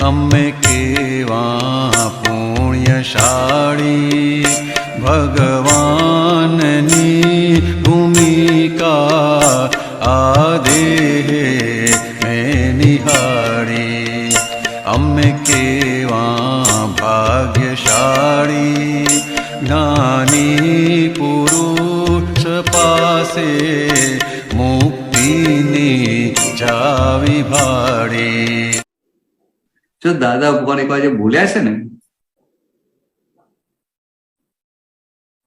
અમે કેવા પુણ્યશાળી ભગવાનની ભૂમિકા આદે મેં નિહાળી. અમે કેવા ભાગ્યશાળી જ્ઞાની પુરુષ પાસે મુક્તિની જાવી ભાડી જો દાદા ભગવાન એક વાર જે બોલ્યા છે ને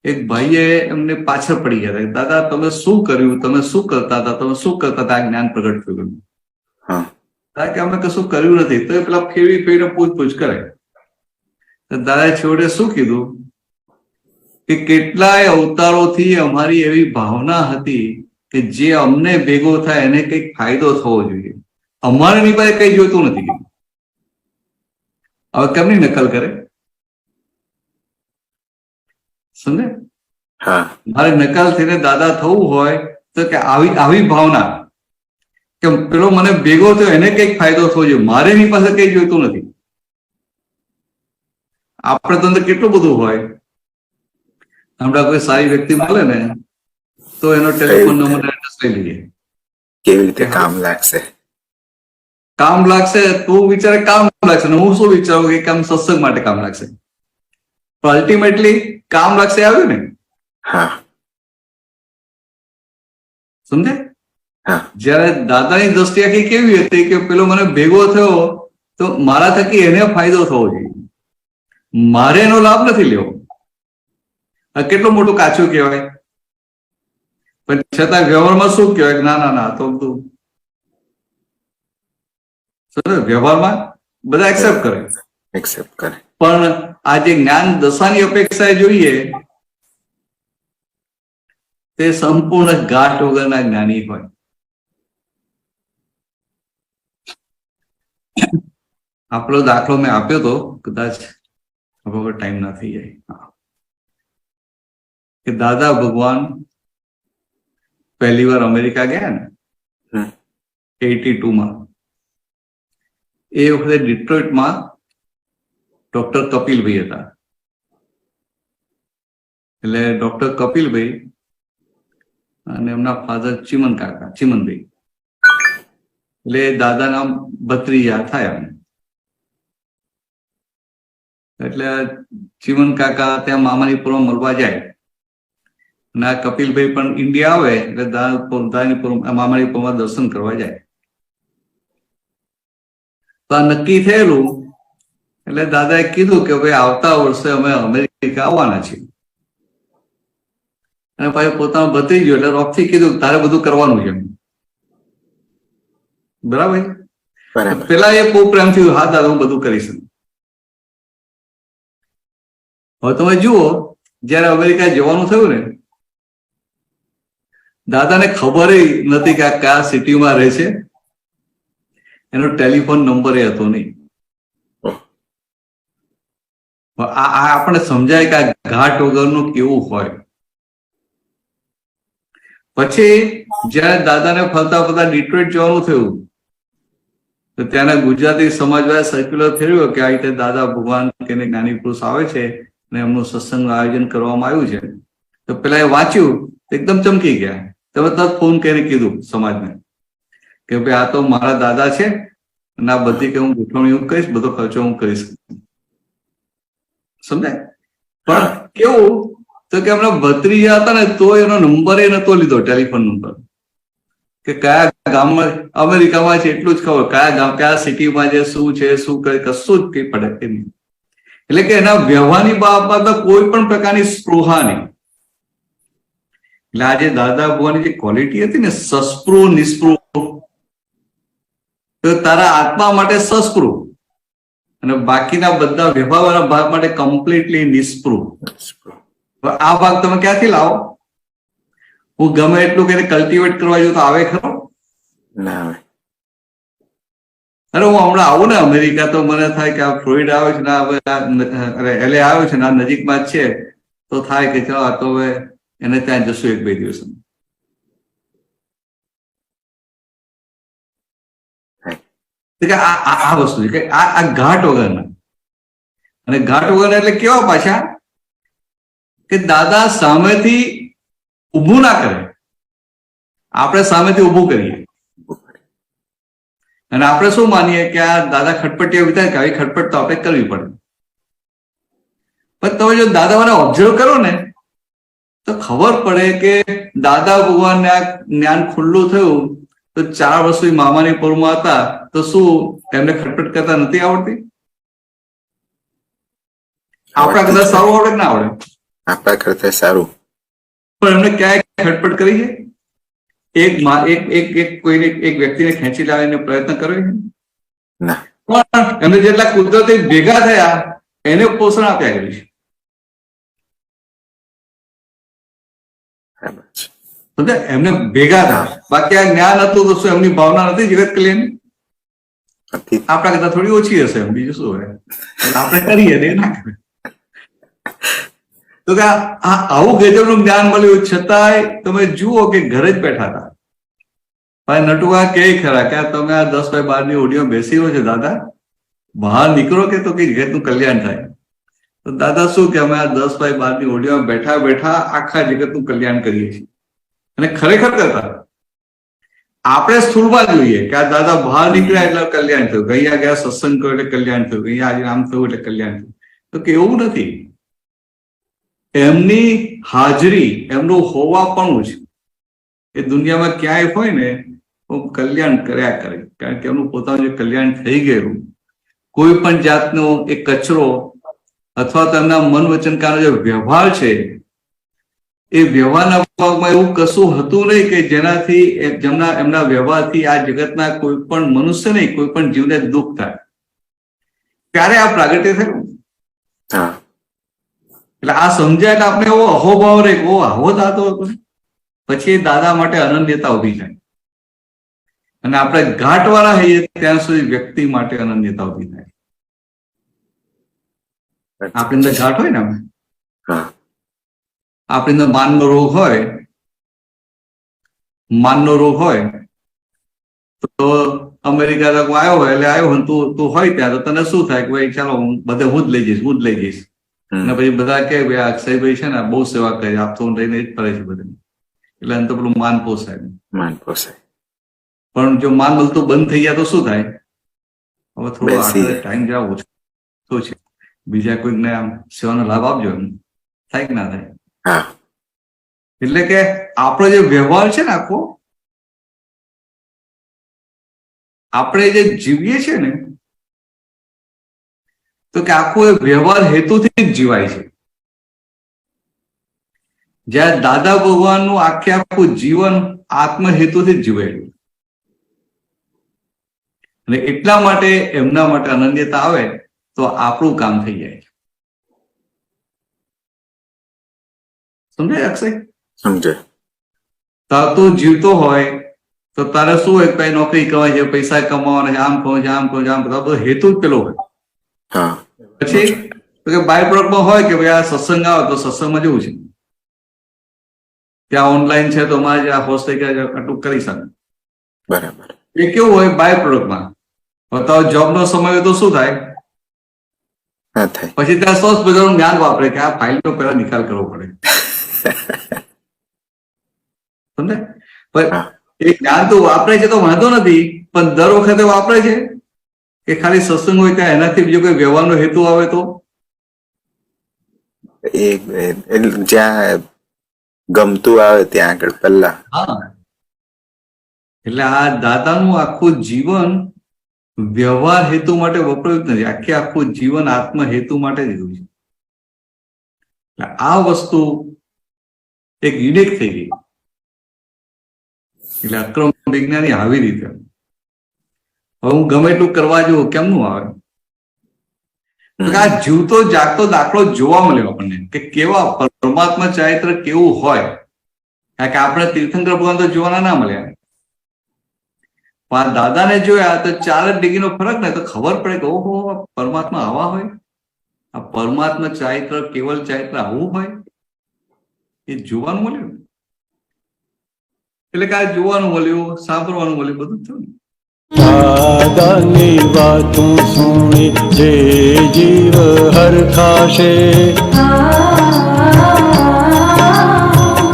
એક ભાઈએ એમને પાછળ પડી ગયા હતા. દાદા તમે શું કર્યું? તમે શું કરતા હતા? તમે શું કરતા હતા? આ જ્ઞાન પ્રગટ થયું કારણ કે અમે કશું કર્યું નથી. તો એ પેલા ફેરવી ફેરીને પૂછપૂછ કરે. દાદા દાદાએ છેવટે શું કીધું? કે કેટલાય અવતારોથી અમારી એવી ભાવના હતી કે જે અમને ભેગો થાય એને કંઈક ફાયદો થવો જોઈએ. અમારે ની પાસે કઈ જોઈતું નથી. હવે કેમની નકલ કરે? સમજે મારે નકલ થઈને દાદા થવું હોય તો કે આવી આવી ભાવના. કે પેલો મને ભેગો થયો એને કંઈક ફાયદો થવો જોઈએ. મારે એની પાસે કઈ જોઈતું નથી. આપણે તો અંદર કેટલું બધું હોય. હમણાં કોઈ સારી વ્યક્તિ મળે ને તો એનો ટેલિફોન નંબર એડ્રેસ લઈ લઈએ. કેવી રીતે કામ લાગશે? કામ લાગશે તું વિચારે કામ લાગશે ને હું શું વિચારું કે કામ સત્સંગ માટે કામ લાગશે? પણ અલ્ટિમેટલી કામ લાગશે આવ્યું ને? હા. સમજે. જયારે દાદાની દ્રષ્ટિ આખી કેવી હતી કે પેલો મને ભેગો થયો તો મારા થકી એને ફાયદો થવો જોઈએ. મારે એનો લાભ નથી લેવો. આ કેટલું મોટું કાચું કહેવાય? પણ છતાં વ્યવહારમાં શું કહેવાય? ના ના ના તો બધું સમજ્યો? વ્યવહારમાં બધા એક્સેપ્ટ કરે એક્સેપ્ટ કરે પણ આ જે જ્ઞાન દશાની અપેક્ષાએ જોઈએ તે સંપૂર્ણ ગાંઠ વગરના જ્ઞાની હોય આપણો દાખલો મેં આપ્યો તો કદાચ હવે ટાઈમ ના થઈ જાય. કે દાદા ભગવાન પહેલી વાર અમેરિકા ગયા ને. એટી ટુમાં એ વખતે ડિટ્રોઇટમાં ડોક્ટર કપિલભાઈ હતા. એટલે ડોક્ટર કપિલભાઈ અને એમના ફાધર ચિમન કાકા, ચિમનભાઈ. એટલે દાદાના ભત્રીજા થાય એમ. એટલે ચિમન કાકા ત્યાં મામાની પૂર્વ મળવા જાય. અને આ કપિલભાઈ પણ ઇન્ડિયા આવે, એટલે દાદાની પૂર્વ મામાની પૂર્વમાં દર્શન કરવા જાય. તો આ નક્કી થયેલું એટલે દાદાએ કીધું કે ભાઈ આવતા વર્ષે અમે અમેરિકા આવવાના છીએ. અને પછી પોતાનો ભત્રીજો એટલે રોકથી કીધું તારે બધું કરવાનું છે. બરાબર? બરાબર. પેલા એ બહુ પ્રેમથી હા દાદા હું બધું કરીશ. હવે તમે જુઓ જયારે અમેરિકા જવાનું થયું ને દાદાને ખબર નથી કે આ કયા સિટીમાં રહે છે. એનો ટેલિફોન નંબર એ હતો નહીં. આ આપણે સમજાય કે આ ઘાટ વગરનું કેવું હોય. પછી જયારે દાદાને ફરતા ફરતા ડિટ્રોઇટ જવાનું થયું તો ત્યાંના ગુજરાતી સમાજવાળા સર્ક્યુલર થયું કે આ રીતે દાદા ભગવાન કે જ્ઞાની પુરુષ આવે છે અને એમનું સત્સંગ આયોજન કરવામાં આવ્યું છે. તો પેલા એ વાંચ્યું એકદમ ચમકી ગયા. તમે તરત ફોન કરીને કીધું સમાજને. કે ભાઈ આ તો મારા દાદા છે અને આ બધી કે હું ગોઠવણી હું કરીશ, બધો ખર્ચો હું કરીશ સમજાય? પણ કેવું? તો કે એમના ભત્રીજા હતા ને, તો એનો નંબર એ નતો લીધો ટેલિફોન નંબર કે કયા ગામમાં, અમેરિકામાં છે, એટલું જ ખબર. કયા ગામ, કયા સિટીમાં છે, શું છે, શું કરે, કશું જ કઈ પડે કે નહીં એટલે કે એના વ્યવહારની બાબતમાં કોઈ પણ પ્રકારની સ્પૃહા નહીં. એટલે આજે દાદા ભગવાનની જે ક્વોલિટી હતી ને, સસ્પૃહ, નિસ્પૃહ તો તારા આત્મા માટે સસ્પૃહ. અને બાકીના બધા વ્યવહારના ભાગ માટે કમ્પ્લીટલી નિસ્પૃહ આ ભાગ તમે ક્યાંથી લાવો? હું ગમે એટલું કે કલ્ટિવેટ કરવા જો તો આવે ખરો? ના આવે. અરે હું હમણાં આવું ને અમેરિકા તો મને થાય કે આ ફ્લોઇડ આવે છે ને હવે એલે આવ્યો છે ને આ નજીકમાં જ છે. તો થાય કે ચલો આ તો હવે એને ત્યાં જશું એક બે દિવસ કે આ વસ્તુ છે. કે આ આ ઘાટ વગરના. અને ઘાટ વગરના એટલે કેવા પાછા? કે દાદા સામેથી ઊભું ના કરે. આપણે સામેથી ઊભું કરીએ. અને આપણે શું માનીએ કે આ દાદા ખટપટીયા વિચાર કે આવી ખટપટ તો આપણે કરવી પડે. પણ તમે જો દાદા મને ઓબ્ઝર્વ કરો ને, તો ખબર પડે કે દાદા ભગવાનને આ જ્ઞાન ખુલ્લું થયું તો ચાર વર્ષ સુધી મામાની પોરમાં હતા તો શું એમને ખટપટ કરતા નથી આવડતી? આપણા કદાચ સારું આવડે ના આવડે? આપણા કરતા સારું. પણ એમને ક્યાંય ખટપટ કરી છે? એક એક એક એક કોઈને એક વ્યક્તિને ખેંચી લાવીને પ્રયત્ન કર્યો છે? ના. પણ એમને જેટલા કુદરતી ભેગા થયા એને પોષણ આપ્યા કર્યું છે. છે સમજ્યા? એમને ભેગા થયા બાકી આ જ્ઞાન હતું તો શું એમની ભાવના નથી જગત કલ્યાણ? આપણા કરતા થોડી ઓછી હશે. એમ બીજું શું હોય? આપણે કરીએ ને ના કરે. તો કે આ આ- આવું ગજબનું જ્ઞાન મળ્યું. છતાંય તમે જુઓ કે ઘરે જ બેઠા હતા ભાઈ નટુઆ કે ખરા કે તમે આ દસ બાય બારની ઓડિયો બેસી રહ્યો છે દાદા. બહાર નીકળો કે તો કે જગતનું કલ્યાણ થાય. તો દાદા શું કે અમે આ દસ બાય બારની ઓડિયોમાં બેઠા બેઠા આખા જગતનું કલ્યાણ કરીએ છીએ. અને ખરેખર કરતા આપણે સ્થૂળમાં જોઈએ કે આ દાદા બહાર નીકળ્યા એટલે કલ્યાણ થયું. ગયા ગયા સત્સંગ કર્યો એટલે કલ્યાણ થયું. ગયા આજે આમ થયું એટલે કલ્યાણ થયું. તો કે એવું નથી. એમની હાજરી, એમનું હોવાપણું જ એ દુનિયામાં ક્યાંય હોય ને કલ્યાણ કર્યા કરે. કારણ કે એમનું પોતાનું જે કલ્યાણ થઈ ગયેલું કોઈ પણ જાતનો એ કચરો અથવા તો એમના મન વચનકારનો જે વ્યવહાર છે એ વ્યવહારના ભાગમાં એવું કશું હતું નહીં કે જેનાથી જેમના એમના વ્યવહારથી આ જગતના કોઈ પણ મનુષ્ય નહીં કોઈ પણ જીવને દુઃખ થાય. ત્યારે આ પ્રાગટ્ય થયું હા. એટલે આ સમજાય એટલે આપણે એવો અહોભાવ રે ઓ આવો દાદો હતો પછી દાદા માટે અનન્યતા ઊભી થાય. અને આપણે ઘાટવાળા હઈએ ત્યાં સુધી વ્યક્તિ માટે અનન્યતા ઊભી થાય. આપણી અંદર ઘાટ હોય ને આમ, હા આપણી અંદર માનનો રોગ હોય માનનો રોગ હોય તો અમેરિકા લોકો આવ્યો હોય એટલે આવ્યો હોય તું તું હોય ત્યાં તો તને શું થાય કે ભાઈ ચાલો હું બધે હું જ લઈ જઈશ હું જ લઈ જઈશ. અને પછી બધા કે ભાઈ આ અક્ષયભાઈ છે ને બહુ સેવા કરે આપતો રહીને જ ફરે છે બધે. એટલે એને તો પેલું માન પોસાય. માન પોસાય. પણ જો માન મળતું બંધ થઈ ગયા તો શું થાય? હવે થોડો ટાઈમ જાવ ઓછો છે. બીજા કોઈકને આમ સેવાનો લાભ આપજો એમ. થાય કે ના થાય? એટલે કે આપણો જે વ્યવહાર છે ને આખો, આપણે જે જીવીએ છીએ ને, તો કે આખો એ વ્યવહાર હેતુથી જ જીવાય છે. જ્યારે દાદા ભગવાનનું આખે આખું જીવન આત્મ હેતુથી જ જીવાયેલું. અને એટલા માટે, એમના માટે અનન્યતા આવે, તો આપણું કામ થઈ જાય સમજાય અક્ષય સમજાય. તાર તું જીવતો હોય તો તારે શું હોય કઈ નોકરી કમાય છે પૈસા કમાવાના છે આમ કહું છે આમ કહું છે આમ બધો હેતુ જ પેલો હોય. પછી તો કે બાય પ્રોડક્ટમાં હોય કે ભાઈ આ સત્સંગ આવે તો સત્સંગમાં જવું છે. ત્યાં ઓનલાઈન છે તો અમારે જે આ હોસ્ટ આટલું કરી શકે. બરાબર. એ કેવું હોય બાય પ્રોડક્ટમાં બતાવો જોબનો સમય હોય તો શું થાય? પછી ત્યાં સોસ બધાનું જ્ઞાન વાપરે કે આ ફાઇલનો પહેલા નિકાલ કરવો પડે. સમજે? એ જ્ઞાન તો વાપરે છે તો વાંધો નથી પણ દર વખતે વાપરે છે. કે ખાલી સત્સંગ હોય ત્યાં એનાથી બીજો કોઈ વ્યવહારનો હેતુ આવે તો? એ જ્યાં ગમતું આવે ત્યાં આગળ પહેલા. હા. એટલે આ દાદાનું આખું જીવન વ્યવહાર હેતુ માટે વપરાયું નથી. આખે આખું જીવન આત્મ હેતુ માટે જ રહ્યું છે. આ વસ્તુ એક યુનિક થઈ ગઈ. એટલે અક્રમ વિજ્ઞાની આવી રીતે. હવે હું ગમે એટલું કરવા જવું કેમનું આવે? આ જીવતો જાગતો દાખલો જોવા મળ્યો આપણને, કે કેવા પરમાત્મા ચારિત્ર કેવું હોય? કારણ કે આપણે તીર્થંકર ભગવાન તો જોવાના ના મળ્યા. પણ દાદાને જોયા તો ચાર જ ડિગ્રીનો ફરક ને, તો ખબર પડે કે ઓહો પરમાત્મા આવા હોય? આ પરમાત્મા ચારિત્ર, કેવલ ચારિત્ર આવું હોય? એ જોવાનું મળ્યું? એટલે કે આ જોવાનું મળ્યું, સાંભળવાનું મળ્યું, બધું થયું દાદાની વાતું સુણી જે જીવ હરખાશે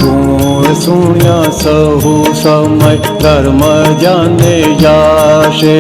ગુણ સુણ્યા સહુ સમય, ધર્મ જાને જાશે.